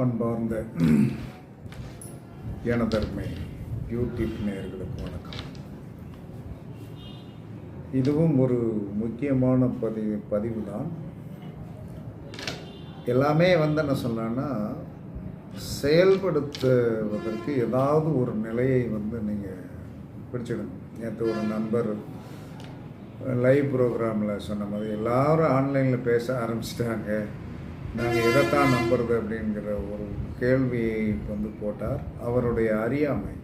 அன்பார்ந்த எனதர்மை யூடியூப் நேயர்களுக்கு வணக்கம். இதுவும் ஒரு முக்கியமான பதிவு பதிவு தான் எல்லாமே வந்து என்ன சொல்லலான்னா செயல்படுத்துவதற்கு ஏதாவது ஒரு நிலையை வந்து நீங்கள் பிடிச்சிடணும் நேற்று ஒரு நண்பர் லைவ் ப்ரோக்ராமில் சொன்ன மாதிரி எல்லாரும் ஆன்லைனில் பேச ஆரம்பிச்சிட்டாங்க. நாங்கள் எதைத்தான் நம்புறது அப்படிங்கிற ஒரு கேள்வியை வந்து போட்டார். அவருடைய அறியாமை.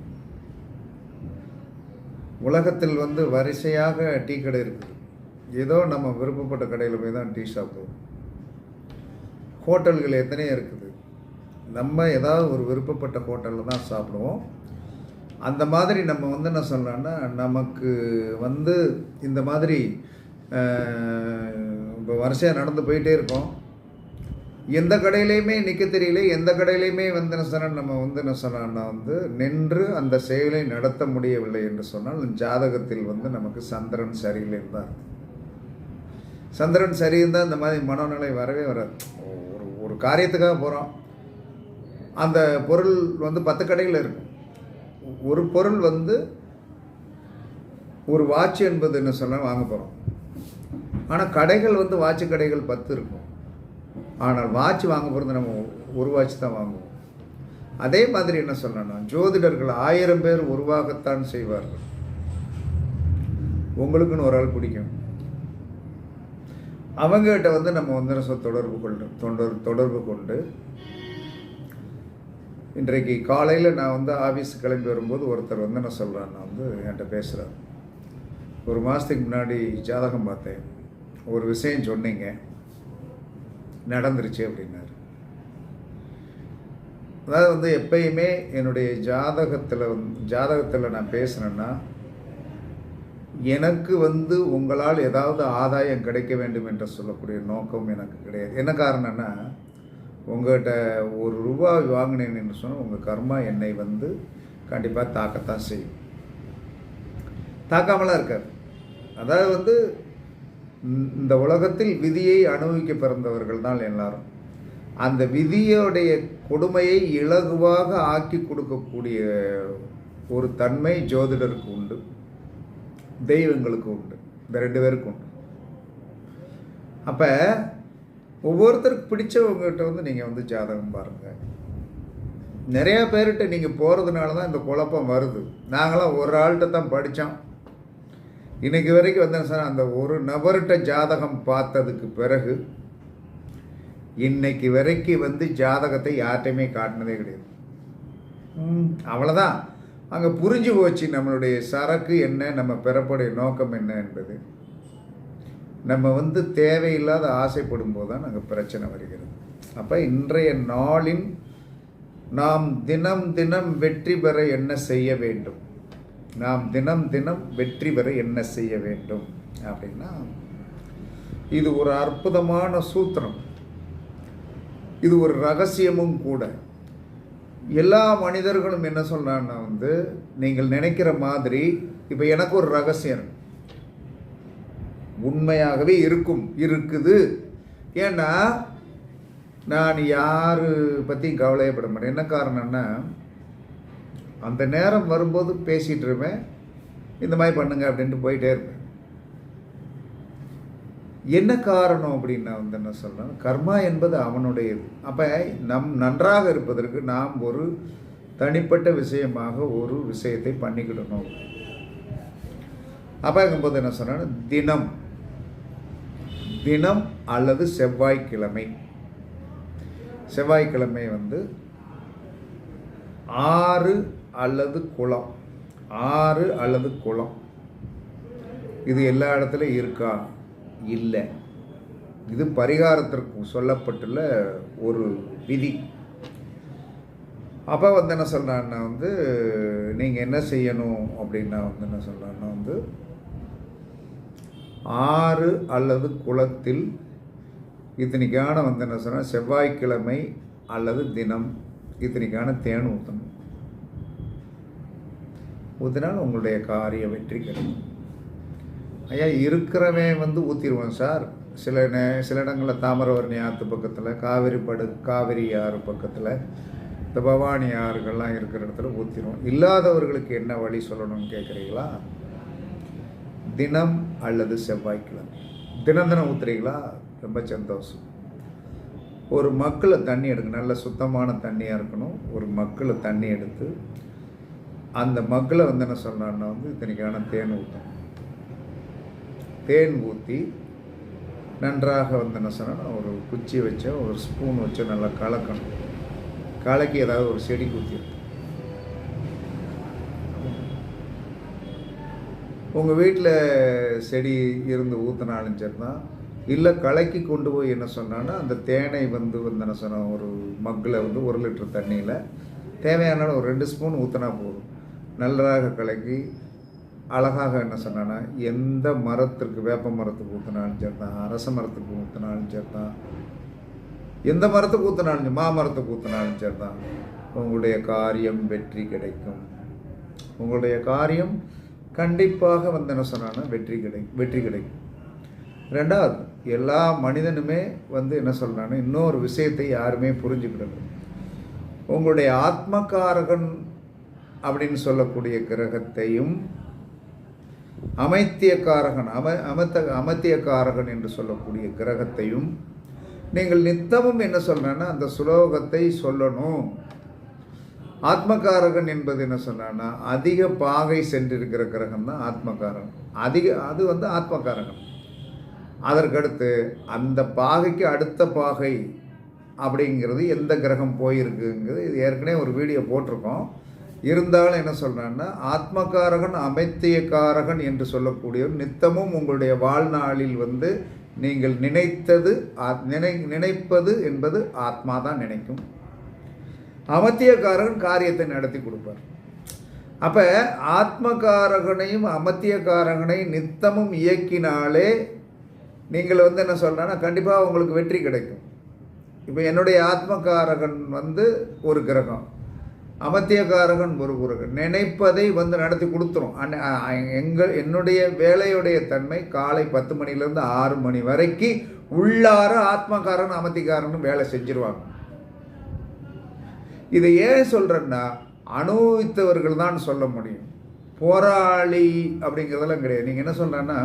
உலகத்தில் வந்து வரிசையாக டீ கடை இருக்குது. ஏதோ நம்ம விருப்பப்பட்ட கடையில் போய் தான் டீ சாப்பிடுவோம். ஹோட்டல்கள் எத்தனையோ இருக்குது? நம்ம ஏதாவது ஒரு விருப்பப்பட்ட ஹோட்டலில் தான் சாப்பிடுவோம். அந்த மாதிரி நம்ம வந்து என்ன சொல்லலாம்னா நமக்கு வந்து இந்த மாதிரி இப்போ வரிசையாக நடந்து போயிட்டே இருக்கோம். எந்த கடையிலையுமே நிற்க தெரியல எந்த கடையிலையுமே வந்து என்ன சொன்னால் நம்ம வந்து என்ன சொன்னோம்னா வந்து நின்று அந்த செயலை நடத்த முடியவில்லை என்று சொன்னால் ஜாதகத்தில் வந்து நமக்கு சந்திரன் சரியில்லை இருந்தார் சந்திரன் சரியிருந்தால் இந்த மாதிரி மனநிலை வரவே வராது. ஒரு ஒரு காரியத்துக்காக போகிறோம் அந்த பொருள் வந்து பத்து கடையில் இருக்கும் ஒரு பொருள் வந்து ஒரு வாட்ச் என்பது என்ன சொன்னால் வாங்க போகிறோம் ஆனால் கடைகள் வந்து வாட்ச் கடைகள் பத்து இருக்கும். ஆனால் வாட்ச் வாங்க போகிறது நம்ம ஒரு வாட்ச் தான் வாங்குவோம். அதே மாதிரி என்ன சொல்லணும்னா ஜோதிடர்கள் ஆயிரம் பேர் உருவாகத்தான் செய்வார்கள். உங்களுக்குன்னு ஒரு ஆள் பிடிக்கும். அவங்ககிட்ட வந்து நம்ம வந்து சொ- தொடர்பு கொண்டு தொடர் தொடர்பு கொண்டு இன்றைக்கு காலையில் நான் வந்து ஆஃபீஸ் கிளம்பி வரும்போது ஒருத்தர் வந்து என்ன சொல்கிறேன் நான் வந்து என்கிட்ட பேசுகிறார் ஒரு மாதத்துக்கு முன்னாடி ஜாதகம் பார்த்தேன். ஒரு விஷயம் சொன்னீங்க. நடந்துருச்சு அப்படின்னாரு. அதாவது வந்து எப்பயுமே என்னுடைய ஜாதகத்தில் வந்து ஜாதகத்தில் நான் பேசுனேன்னா எனக்கு வந்து உங்களால் ஏதாவது ஆதாயம் கிடைக்க வேண்டும் என்று சொல்லக்கூடிய நோக்கம் எனக்கு கிடையாது. என்ன காரணம்னா உங்கள்கிட்ட ஒரு ரூபாய் வாங்கினேன் என்று சொன்னால் உங்கள் கர்மா என்னை வந்து கண்டிப்பாக தாக்கத்தான் செய்யும். தாக்காமலாம் இருக்காது அதாவது வந்து இந்த- உலகத்தில் விதியை அனுபவிக்க பிறந்தவர்கள் தான் எல்லாரும். அந்த விதியோடைய கொடுமையை இலகுவாக ஆக்கி கொடுக்கக்கூடிய ஒரு தன்மை ஜோதிடருக்கு உண்டு. தெய்வங்களுக்கு உண்டு. இந்த ரெண்டு பேருக்கு உண்டு. அப்போ ஒவ்வொருத்தருக்கு பிடிச்சவங்ககிட்ட வந்து நீங்கள் வந்து ஜாதகம் பாருங்கள் நிறையா பேர்கிட்ட நீங்கள் போகிறதுனால தான் இந்த குழப்பம் வருது. நாங்களாம் ஒரு ஆள்கிட்ட தான் படித்தோம் இன்னைக்கு வரைக்கும் வந்து சார் அந்த ஒரு நபர்கிட்ட ஜாதகம் பார்த்ததுக்கு பிறகு இன்னைக்கு வரைக்கும் வந்து ஜாதகத்தை யார்கிட்டையுமே காட்டினதே கிடையாது. அவ்வளோதான் அங்கே புரிஞ்சு போச்சு நம்மளுடைய சரக்கு என்ன நம்ம பெறப்படைய நோக்கம் என்ன என்பது. நம்ம வந்து தேவையில்லாத ஆசைப்படும் போது தான் அங்கே பிரச்சனை வருகிறது. அப்போ இன்றைய நாளின் நாம் தினம் தினம் வெற்றி பெற என்ன செய்ய வேண்டும்? நாம் தினம் தினம் வெற்றி பெற என்ன செய்ய வேண்டும்? அப்படின்னா இது ஒரு அற்புதமான சூத்திரம். இது ஒரு ரகசியமும் கூட. எல்லா மனிதர்களும் என்ன சொல்கிறான்னா வந்து நீங்கள் நினைக்கிற மாதிரி இப்போ எனக்கு ஒரு ரகசியம். உண்மையாகவே இருக்கும் இருக்குது. ஏன்னா நான் யாரு பற்றியும் கவலையப்பட மாட்டேன். என்ன காரணம்னா அந்த நேரம் வரும்போது பேசிகிட்டு இருப்பேன் இந்த மாதிரி பண்ணுங்க அப்படின்ட்டு போயிட்டே இருப்பேன். என்ன காரணம் அப்படின்னு நான் வந்து என்ன சொல்கிறேன் கர்மா என்பது அவனுடையது. அப்போ நம் நன்றாக இருப்பதற்கு நாம் ஒரு தனிப்பட்ட விஷயமாக ஒரு விஷயத்தை பண்ணிக்கிடணும். அப்போ இருக்கும்போது என்ன சொன்னேன் தினம். தினம் அல்லது செவ்வாய்க்கிழமை. செவ்வாய்க்கிழமை வந்து ஆறு அல்லது குளம். ஆறு அல்லது குளம். இது எல்லா இடத்துலையும் இருக்கா? இல்லை. இது பரிகாரத்திற்கு சொல்லப்பட்டுள்ள ஒரு விதி. அப்போ வந்து என்ன சொல்கிறான்னா வந்து நீங்கள் என்ன செய்யணும் அப்படின்னா வந்து என்ன சொல்கிறான்னா வந்து ஆறு அல்லது குளத்தில் இத்தனைக்கான வந்து என்ன சொன்னால் செவ்வாய்க்கிழமை அல்லது தினம் இத்தனைக்கான தேன் ஊற்றணும் ஊற்றினால் உங்களுடைய காரிய வெற்றி கிடைக்கும். ஐயா இருக்கிறவன் வந்து ஊற்றிடுவான் சார். சில நே சில இடங்களில் தாமிரவரணி ஆற்று பக்கத்தில் காவிரி படு காவிரி ஆறு பக்கத்தில் இந்த பவானி ஆறுகள்லாம் இருக்கிற இடத்துல ஊற்றிடும் இல்லாதவர்களுக்கு என்ன வழி சொல்லணும்னு கேட்குறீங்களா தினம் அல்லது செவ்வாய்க்கிழமை. தினம் தினம் ஊற்றுறீங்களா ரொம்ப சந்தோஷம். ஒரு மக்களை தண்ணி எடுக்க நல்ல சுத்தமான தண்ணியாக இருக்கணும். ஒரு மக்களை தண்ணி எடுத்து அந்த மக்களை வந்து என்ன சொன்னான்னா வந்து இத்தனைக்கான தேன் ஊற்றணும் தேன் ஊற்றி நன்றாக வந்து என்ன சொன்னால் ஒரு குச்சி வச்சோ ஒரு ஸ்பூன் வச்சோ நல்லா கலக்கணும். கலக்கி ஏதாவது ஒரு செடி ஊற்றிடும் உங்கள் வீட்டில் செடி இருந்து ஊற்றினாலும் சரி தான் இல்லை கலக்கி கொண்டு போய் என்ன சொன்னான்னா அந்த தேனை வந்து வந்து என்ன சொன்ன ஒரு மக்கில் வந்து ஒரு லிட்டர் தண்ணியில் தேவையான ஒரு ரெண்டு ஸ்பூன் ஊற்றினா போதும். நல்லதாக கலக்கி அழகாக என்ன சொன்னான்னா எந்த மரத்திற்கு வேப்ப மரத்துக்கு ஊற்றினாலும் சரி தான் அரச மரத்துக்கு ஊற்றினாலும் சரி தான் எந்த மரத்துக்கு ஊற்றினாலும் மாமரத்துக்கு ஊற்றினாலும் சரி தான் உங்களுடைய காரியம் வெற்றி கிடைக்கும். உங்களுடைய காரியம் கண்டிப்பாக வந்து என்ன சொன்னான்னா வெற்றி கிடைக்கும் வெற்றி கிடைக்கும். ரெண்டாவது எல்லா மனிதனுமே வந்து என்ன சொல்கிறான்னா இன்னொரு விஷயத்தை யாருமே புரிஞ்சுக்கிடணும் உங்களுடைய ஆத்மகாரகன் அப்படின்னு சொல்லக்கூடிய கிரகத்தையும் அமைத்தியக்காரகன் அம அமத்த அமத்தியக்காரகன் என்று சொல்லக்கூடிய கிரகத்தையும் நீங்கள் நித்தமும் என்ன சொல்கிறேன்னா அந்த சுலோகத்தை சொல்லணும். ஆத்மகாரகன் என்பது என்ன சொன்னான்னா அதிக பாகை சென்றிருக்கிற கிரகம் தான் ஆத்மகாரகன் அதிக அது வந்து ஆத்மகாரகன் அதற்கடுத்து அந்த பாகைக்கு அடுத்த பாகை அப்படிங்கிறது எந்த கிரகம் போயிருக்குங்கிறது இது ஏற்கனவே ஒரு வீடியோ போட்டிருக்கோம். இருந்தாலும் என்ன சொல்கிறேன்னா ஆத்மகாரகன் அமைத்தியக்காரகன் என்று சொல்லக்கூடிய நித்தமும் உங்களுடைய வாழ்நாளில் வந்து நீங்கள் நினைத்தது ஆத்- நினை நினைப்பது என்பது ஆத்மா தான் நினைக்கும். அமத்தியக்காரகன் காரியத்தை நடத்தி கொடுப்பார். அப்போ ஆத்மகாரகனையும் அமத்தியக்காரகனையும் நித்தமும் இயக்கினாலே நீங்கள் வந்து என்ன சொல்கிறேன்னா கண்டிப்பாக உங்களுக்கு வெற்றி கிடைக்கும். இப்போ என்னுடைய ஆத்மகாரகன் வந்து ஒரு கிரகம். அமத்தியக்காரகன் ஒரு குருகன். நினைப்பதை வந்து நடத்தி கொடுத்துரும். எங்கள் என்னுடைய வேலையுடைய தன்மை காலை பத்து மணிலேருந்து ஆறு மணி வரைக்கும் உள்ளார ஆத்மகாரன் அமத்திக்காரன் வேலை செஞ்சிருவாங்க. இதை ஏன் சொல்கிறேன்னா அனுபவித்தவர்கள் தான் சொல்ல முடியும். போராளி அப்படிங்கிறதெல்லாம் கிடையாது. நீங்கள் என்ன சொல்கிறேன்னா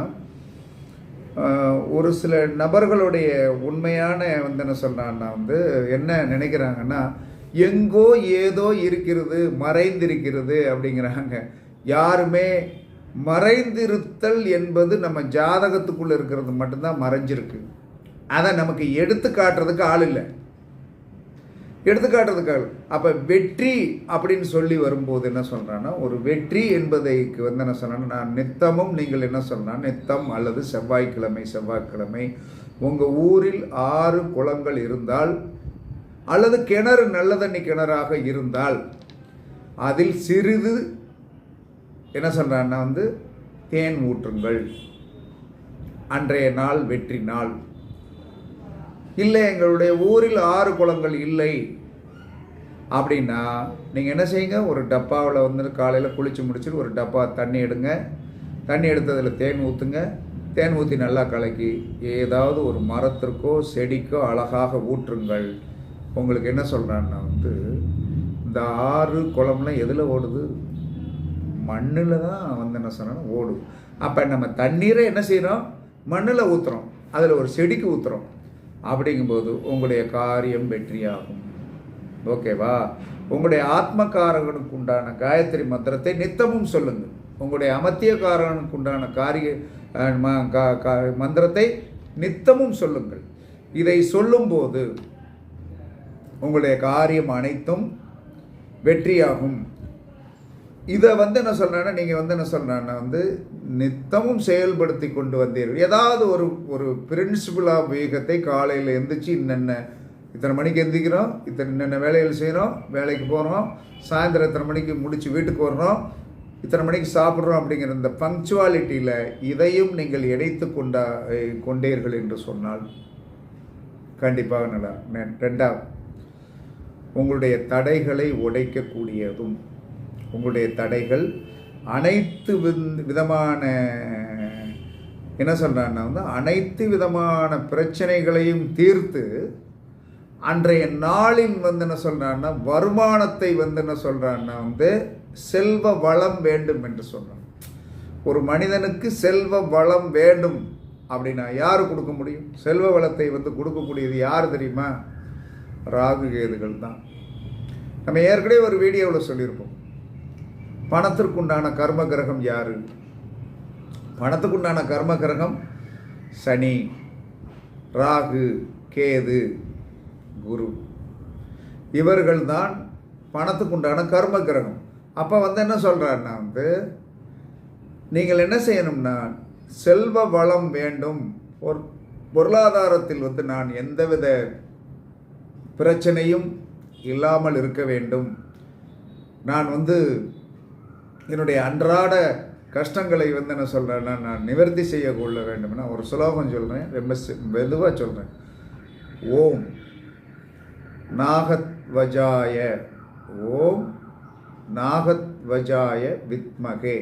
ஒரு சில நபர்களுடைய உண்மையான வந்து என்ன சொல்கிறான்னா வந்து என்ன நினைக்கிறாங்கன்னா எங்கோ ஏதோ இருக்கிறது மறைந்திருக்கிறது அப்படிங்கிறாங்க. யாருமே மறைந்திருத்தல் என்பது நம்ம ஜாதகத்துக்குள்ளே இருக்கிறது மட்டும்தான் மறைஞ்சிருக்கு. அதை நமக்கு எடுத்து காட்டுறதுக்கு ஆள் இல்லை. எடுத்துக்காட்டுறதுக்காக அப்போ வெற்றி அப்படின்னு சொல்லி வரும்போது என்ன சொல்கிறான்னா ஒரு வெற்றி என்பதைக்கு வந்து என்ன சொல்கிறேன்னா நான் நித்தமும் நீங்கள் என்ன சொல்லலாம் நித்தம் அல்லது செவ்வாய்க்கிழமை செவ்வாய்க்கிழமை. உங்கள் ஊரில் ஆறு குளங்கள் இருந்தால் அல்லது கிணறு நல்ல தண்ணி கிணறாக இருந்தால் அதில் சிறிது என்ன சொல்கிறான்னா வந்து தேன் ஊற்றுங்கள். அன்றைய நாள் வெற்றி நாள். இல்லை எங்களுடைய ஊரில் ஆறு குளங்கள் இல்லை. அப்படின்னா நீங்கள் என்ன செய்யுங்க? ஒரு டப்பாவில் வந்து காலையில் குளித்து முடிச்சுட்டு ஒரு டப்பா தண்ணி எடுங்க. தண்ணி எடுத்ததில் தேன் ஊற்றுங்க தேன் ஊற்றி நல்லா கலக்கி ஏதாவது ஒரு மரத்திற்கோ செடிக்கோ அழகாக ஊற்றுங்கள். உங்களுக்கு என்ன சொல்கிறான்னா வந்து இந்த ஆறு குளம்லாம் எதில் ஓடுது? மண்ணில் தான் வந்து என்ன சொன்னால் ஓடும். அப்போ நம்ம தண்ணீரை என்ன செய்கிறோம் மண்ணில் ஊற்றுறோம் அதில் ஒரு செடிக்கு ஊற்றுறோம் அப்படிங்கும்போது உங்களுடைய காரியம் வெற்றியாகும். ஓகேவா? உங்களுடைய ஆத்மகாரகனுக்கு உண்டான காயத்ரி மந்திரத்தை நித்தமும் சொல்லுங்கள் உங்களுடைய அமத்தியக்காரனுக்கு உண்டான காரிய கா- கா- மந்திரத்தை நித்தமும் சொல்லுங்கள். இதை சொல்லும்போது உங்களுடைய காரியம் அனைத்தும் வெற்றியாகும். இதை வந்து என்ன சொல்கிறேன்னா நீங்கள் வந்து என்ன சொல்கிறேன்னா வந்து நித்தமும் செயல்படுத்தி கொண்டு வந்தீர்கள். ஏதாவது ஒரு ஒரு பிரின்சிபிள் ஆஃப் வேகத்தை காலையில் எந்திரிச்சு இன்னென்ன இத்தனை மணிக்கு எந்திரிக்கிறோம் இத்தனை இன்னென்ன வேலைகள் செய்கிறோம் வேலைக்கு போகிறோம் சாயந்தரம் இத்தனை மணிக்கு முடித்து வீட்டுக்கு வர்றோம் இத்தனை மணிக்கு சாப்பிட்றோம் அப்படிங்கிற இந்த பங்க்சுவாலிட்டியில் இதையும் நீங்கள் இணைத்து கொண்டா கொண்டீர்கள் என்று சொன்னால் கண்டிப்பாக நல்லா ரெண்டாவது உங்களுடைய தடைகளை உடைக்கக்கூடியதும் உங்களுடைய தடைகள் அனைத்து விதமான என்ன சொல்கிறான்னா வந்து அனைத்து விதமான பிரச்சனைகளையும் தீர்த்து அன்றைய நாளின் வந்து என்ன சொல்கிறான்னா வருமானத்தை வந்து என்ன சொல்கிறான்னா வந்து செல்வ வளம் வேண்டும் என்று சொல்கிறான் ஒரு மனிதனுக்கு செல்வ வளம் வேண்டும் அப்படின்னா யார் கொடுக்க முடியும்? செல்வ வளத்தை வந்து கொடுக்கக்கூடியது யார் தெரியுமா? ராகு கேதுகள் தான் நம்ம ஏற்கனவே ஒரு வீடியோவில் சொல்லியிருப்போம். பணத்திற்குண்டான கர்ம கிரகம் யாரு? பணத்துக்குண்டான கர்ம கிரகம் சனி ராகு கேது குரு. இவர்கள் தான் பணத்துக்குண்டான கர்ம கிரகம் அப்போ வந்து என்ன சொல்கிறாருன்னா வந்து நீங்கள் என்ன செய்யணும்னா செல்வ வளம் வேண்டும். ஒரு பொருளாதாரத்தில் வந்து நான் எந்தவித பிரச்சனையும் இல்லாமல் இருக்க வேண்டும். நான் வந்து என்னுடைய அன்றாட கஷ்டங்களை வந்து என்ன சொல்கிறேன்னா நான் நிவர்த்தி செய்ய கொள்ள வேண்டும்னா ஒரு சுலோகம் சொல்கிறேன் ரொம்ப மெதுவாக சொல்கிறேன் ஓம் நாகத்வஜாய ஓம் நாகத்வஜாய வித்மகே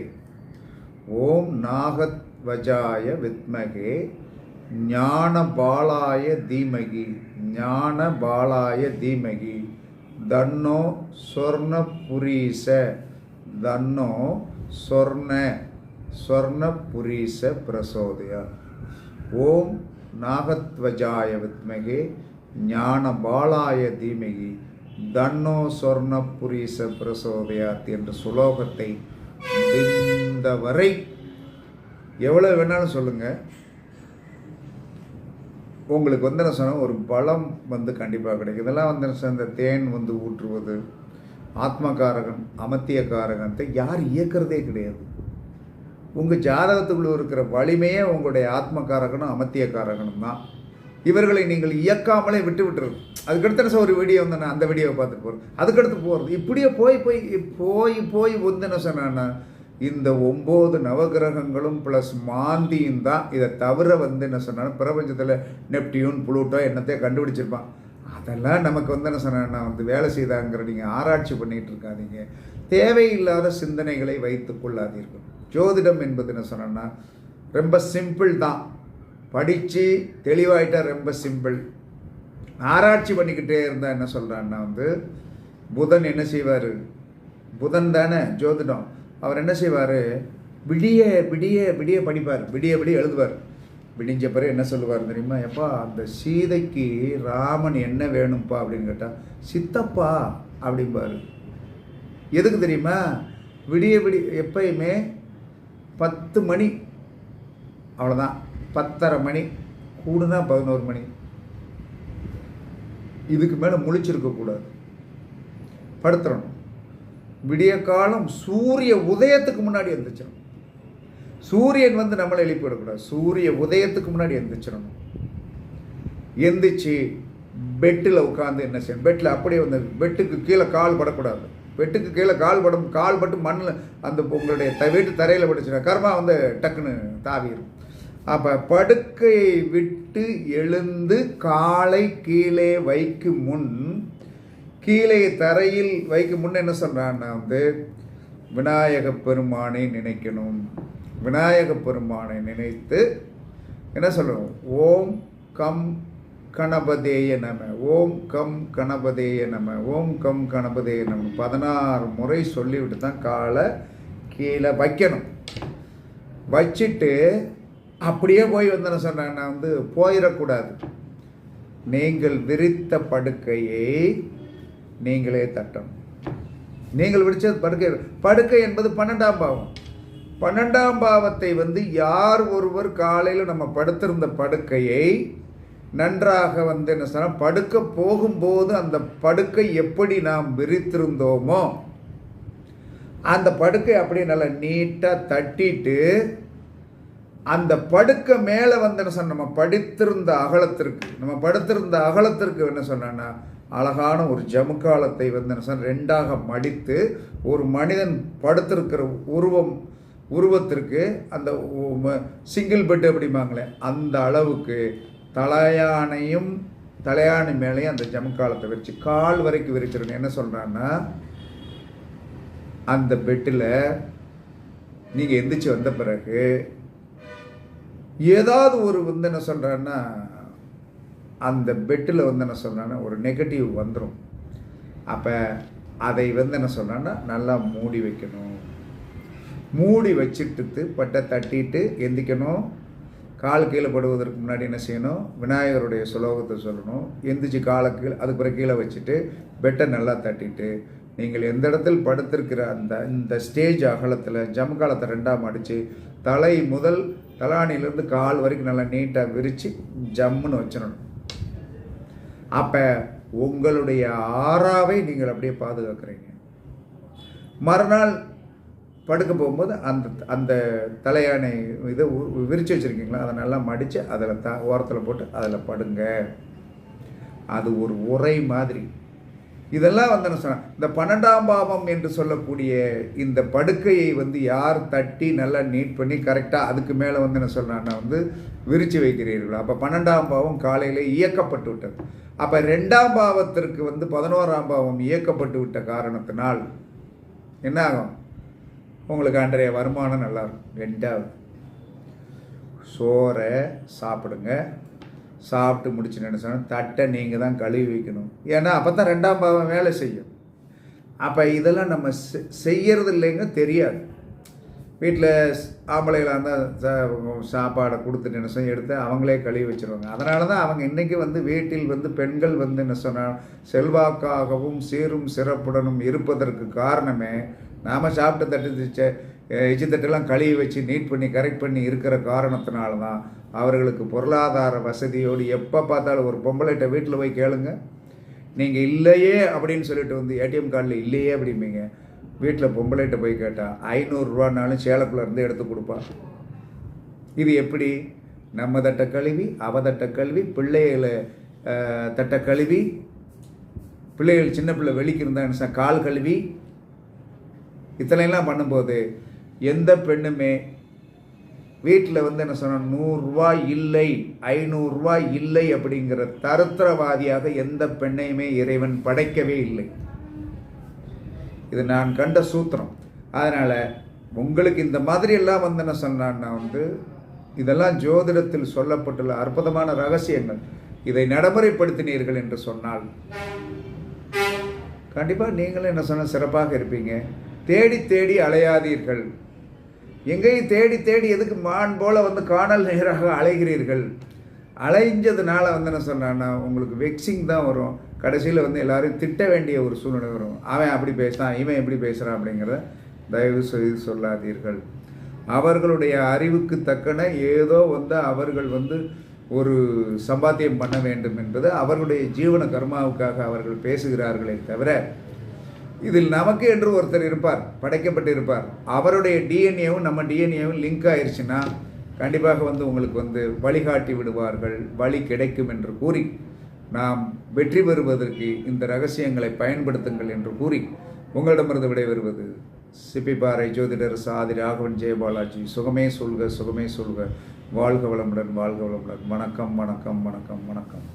ஓம் நாகத்வஜாய வித்மகே ஞான பாலாய தீமகி. ஞான பாலாய தீமகி. தன்னோ சொர்ண புரீச தன்னோ சொர்ண சொர்ண புரீச பிரசோதயா. ஓம் நாகத்வஜாய வித்மகே. ஞான பாலாய தீமகி. தன்னோ சொர்ண புரீச பிரசோதயாத் என்ற சுலோகத்தை இந்த வரை எவ்வளோ வேணாலும் சொல்லுங்கள் உங்களுக்கு வந்து என்ன சொன்னால் ஒரு பலம் வந்து கண்டிப்பாக கிடைக்கும். இதெல்லாம் வந்து என்ன இந்த தேன் வந்து ஊற்றுவது ஆத்மகாரகன் அமத்திய யார் இயக்கிறதே கிடையாது. உங்கள் ஜாதகத்துக்குள்ளே இருக்கிற வலிமையே உங்களுடைய ஆத்மகாரகனும் அமத்தியக்காரகனும் தான். இவர்களை நீங்கள் இயக்காமலே விட்டு விட்டுறது. அதுக்கடுத்த ஒரு வீடியோ வந்து நான் அந்த வீடியோவை பார்த்துட்டு போகிறேன் அதுக்கடுத்து போகிறது இப்படியே போய் போய் போய் போய் வந்து என்ன சொன்னேன்னா இந்த ஒம்பது நவகிரகங்களும் ப்ளஸ் மாந்தியும் தான் இதை தவிர வந்து என்ன சொன்னாலும் பிரபஞ்சத்தில் நெப்டியூன் புளூட்டோ என்னத்தையே கண்டுபிடிச்சிருப்பான். அதெல்லாம் நமக்கு வந்து என்ன சொன்னா வந்து வேலை செய்தாங்கிற நீங்கள் ஆராய்ச்சி பண்ணிகிட்டு இருக்காதீங்க. தேவையில்லாத சிந்தனைகளை வைத்து கொள்ளாதீர்கள். ஜோதிடம் என்பது என்ன சொன்னேன்னா ரொம்ப சிம்பிள் தான். படித்து தெளிவாயிட்டா ரொம்ப சிம்பிள் ஆராய்ச்சி பண்ணிக்கிட்டே இருந்தால் என்ன சொல்கிறான்னா வந்து புதன் என்ன செய்வார்? புதன் தானே ஜோதிடம். அவர் என்ன செய்வார்? விடிய விடிய விடிய படிப்பார். விடிய விடிய எழுதுவார். விடிஞ்ச பிறகு என்ன சொல்லுவார் தெரியுமா? எப்பா அந்த சீதைக்கு ராமன் என்ன வேணும்ப்பா? அப்படின்னு கேட்டால் சித்தப்பா அப்படிம்பாரு. எதுக்கு தெரியுமா? விடிய விடிய எப்பயுமே பத்து மணி. அவ்வளோதான் பத்தரை மணி. கூடுனா பதினோரு மணி. இதுக்கு மேலே முழிச்சிருக்கக்கூடாது படுத்துறணும். விடிய காலம் சூரிய உதயத்துக்கு முன்னாடி எந்திரிச்சிடணும். சூரியன் வந்து நம்மளை எழுப்பி விடக்கூடாது சூரிய உதயத்துக்கு முன்னாடி எந்திரிச்சிடணும். எந்திரிச்சு பெட்டில் உட்காந்து என்ன செய்யணும்? பெட்டில் அப்படியே வந்து பெட்டுக்கு கீழே கால் படக்கூடாது. பெட்டுக்கு கீழே கால் படும் கால் பட்டு மண்ணில் அந்த உங்களுடைய த வீட்டு தரையில் பட்டுச்சுன்னா கர்மா வந்து டக்குன்னு தாவிடும் அப்போ படுக்கையை விட்டு எழுந்து காலை கீழே வைக்கும் முன் கீழே தரையில் வைக்கும் முன்னே என்ன சொல்கிறான்னா வந்து விநாயக பெருமானை நினைக்கணும். விநாயக பெருமானை நினைத்து என்ன சொல்லணும் ஓம் கம் கணபதேய நம. ஓம் கம் கணபதேய நம. ஓம் கம் கணபதேய நம. பதினாறு முறை சொல்லிவிட்டு தான் காலை கீழே வைக்கணும். வச்சுட்டு அப்படியே போய் வந்து என்ன சொன்னாங்கன்னா வந்து போயிடக்கூடாது. நீங்கள் விரித்த படுக்கையை நீங்களே தட்டணும் நீங்கள் விரிச்சது படுக்கை. படுக்கை என்பது பன்னெண்டாம் பாவம். பன்னெண்டாம் பாவத்தை வந்து யார் ஒருவர் காலையில் நம்ம படுத்திருந்த படுக்கையை நன்றாக வந்து என்ன சொன்னால் படுக்க போகும்போது அந்த படுக்கை எப்படி நாம் விரித்திருந்தோமோ அந்த படுக்கை அப்படியே நல்லா நீட்டாக தட்டிட்டு அந்த படுக்கை மேலே வந்து என்ன சொன்ன நம்ம படித்திருந்த அகலத்திற்கு நம்ம படுத்திருந்த அகலத்திற்கு என்ன சொன்னா அழகான ஒரு ஜமுக்காலத்தை வந்து என்ன ரெண்டாக மடித்து ஒரு மனிதன் படுத்திருக்கிற உருவம் உருவத்திற்கு அந்த சிங்கிள் பெட் அப்படிம்பாங்களே அந்த அளவுக்கு தலையானையும் தலையாணி மேலேயும் அந்த ஜமுக்காலத்தை வச்சு கால் வரைக்கும் விரிச்சிடணும் என்ன சொல்கிறான்னா அந்த பெட்டில் நீங்கள் எந்திரிச்சு வந்த பிறகு ஏதாவது ஒரு வந்து என்ன சொல்கிறேன்னா அந்த பெட்டில் வந்து என்ன சொல்கிறேன்னா ஒரு நெகட்டிவ் வந்துடும் அப்போ அதை வந்து என்ன சொல்கிறேன்னா நல்லா மூடி வைக்கணும். மூடி வச்சுட்டு பட்டை தட்டிட்டு எந்திக்கணும். கால் கீழே படுவதற்கு முன்னாடி என்ன செய்யணும்? விநாயகருடைய சுலோகத்தை சொல்லணும். எந்திரிச்சு காலை கீழே அதுக்கு பிறகு கீழே வச்சுட்டு பெட்டை நல்லா தட்டிட்டு நீங்கள் எந்த இடத்தில் படுத்திருக்கிற அந்த இந்த ஸ்டேஜ் அகலத்தில் ஜம்காலத்தை ரெண்டாம் அடித்து தலை முதல் தலானிலேருந்து கால் வரைக்கும் நல்லா நீட்டாக விரித்து ஜம்முன்னு வச்சிடணும் அப்போ உங்களுடைய ஆறாவை நீங்கள் அப்படியே பாதுகாக்கிறீங்க. மறுநாள் படுக்க போகும்போது அந்த அந்த தலையானை இதை உ- வச்சுருக்கீங்களா? அதை நல்லா மடித்து அதில் த ஓரத்தில் போட்டு அதில் படுங்க. அது ஒரு உரை மாதிரி. இதெல்லாம் வந்து என்ன சொன்னேன் இந்த பன்னெண்டாம் பாவம் என்று சொல்லக்கூடிய இந்த படுக்கையை வந்து யார் தட்டி நல்லா நீட் பண்ணி கரெக்டாக அதுக்கு மேலே வந்து என்ன சொல்கிறான்னா வந்து விரித்து வைக்கிறீர்கள்? அப்போ பன்னெண்டாம் பாவம் காலையில் இயக்கப்பட்டு விட்டது. அப்போ ரெண்டாம் பாவத்திற்கு வந்து பதினோராம் பாவம் இயக்கப்பட்டு விட்ட காரணத்தினால் என்ன ஆகும்? உங்களுக்கு அன்றைய வருமானம் நல்லா இருக்கும். ரெண்டாவது சோறை சாப்பிடுங்க. சாப்பிட்டு முடிச்சு நினச்சோன்னா தட்டை நீங்கள் தான் கழுவி வைக்கணும். ஏன்னா அப்போ தான் ரெண்டாம் பாவம் வேலை செய்யும். அப்போ இதெல்லாம் நம்ம செ- செய்யறது இல்லைங்க தெரியாது. வீட்டில் ஆம்பளைகளாக இருந்தால் சாப்பாடை கொடுத்து நினைச்சோம் எடுத்து அவங்களே கழுவி வச்சுருவாங்க. அதனால தான் அவங்க இன்றைக்கி வந்து வீட்டில் வந்து பெண்கள் வந்து என்ன சொன்னால் செல்வாக்காகவும் சீரும் சிறப்புடனும் இருப்பதற்கு காரணமே நாம் சாப்பிட்டு தட்டு செ- கழுவி வச்சு நீட் பண்ணி கரெக்ட் பண்ணி இருக்கிற காரணத்தினால தான் அவர்களுக்கு பொருளாதார வசதியோடு எப்போ பார்த்தாலும் ஒரு பொம்பளைகிட்ட வீட்டில் போய் கேளுங்க. நீங்கள் இல்லையே அப்படின்னு சொல்லிட்டு வந்து ஏடிஎம் கார்டில் இல்லையே அப்படிம்பீங்க. வீட்டில் பொம்பளைகிட்ட போய் கேட்டால் ஐநூறுரூவானாலும் சேலக்குள்ளேருந்து எடுத்து கொடுப்பா. இது எப்படி? நம்ம தட்ட கழுவி அவ தட்ட கழுவி பிள்ளைகளை தட்ட கழுவி பிள்ளைகள் சின்ன பிள்ளை வெளிக்கு இருந்தான்னு கால் கழுவி? இத்தனையெல்லாம் பண்ணும்போது எந்த பெண்ணுமே வீட்டில் வந்து என்ன சொன்ன நூறுரூவா இல்லை ஐநூறுரூவா இல்லை அப்படிங்கிற தருத்திரவாதியாக எந்த பெண்ணையுமே இறைவன் படைக்கவே இல்லை. இது நான் கண்ட சூத்திரம். அதனால் உங்களுக்கு இந்த மாதிரி எல்லாம் வந்து என்ன சொன்னான்னா வந்து இதெல்லாம் ஜோதிடத்தில் சொல்லப்பட்டுள்ள அற்புதமான ரகசியங்கள். இதை நடைமுறைப்படுத்தினீர்கள் என்று சொன்னால் கண்டிப்பாக நீங்களும் என்ன சொன்ன சிறப்பாக இருப்பீங்க. தேடி தேடி அலையாதீர்கள். எங்கேயும் தேடி தேடி எதுக்கு மான் போல் வந்து காணல் நேராக அலைகிறீர்கள்? அலைஞ்சதுனால வந்து என்ன சொன்னான்னா உங்களுக்கு வெக்ஸிங் தான் வரும். கடைசியில் வந்து எல்லோரும் திட்ட வேண்டிய ஒரு சூழ்நிலை வரும். அவன் அப்படி பேசுகிறான் இவன் எப்படி பேசுகிறான் அப்படிங்கிறத தயவு செய்து சொல்லாதீர்கள். அவர்களுடைய அறிவுக்கு தக்கன ஏதோ வந்து அவர்கள் வந்து ஒரு சம்பாத்தியம் பண்ண வேண்டும் என்பது அவர்களுடைய ஜீவன கர்மாவுக்காக அவர்கள் பேசுகிறார்களே தவிர இதில் நமக்கு என்று ஒருத்தர் இருப்பார் படைக்கப்பட்டிருப்பார். அவருடைய டிஎன்ஏவும் நம்ம டிஎன்ஏவும் லிங்க் ஆயிடுச்சுன்னா கண்டிப்பாக வந்து உங்களுக்கு வந்து வழிகாட்டி விடுவார்கள் வழி கிடைக்கும் என்று கூறி நாம் வெற்றி பெறுவதற்கு இந்த ரகசியங்களை பயன்படுத்துங்கள் என்று கூறி உங்களிடமிருந்து விடைபெறுவது சிப்பிப்பாறை ஜோதிடர் சாதி ராகவன் ஜெயபாலாஜி சுகமே சொல்க சுகமே சொல்க. வாழ்க வளமுடன் வாழ்க வளமுடன். வணக்கம் வணக்கம் வணக்கம் வணக்கம்.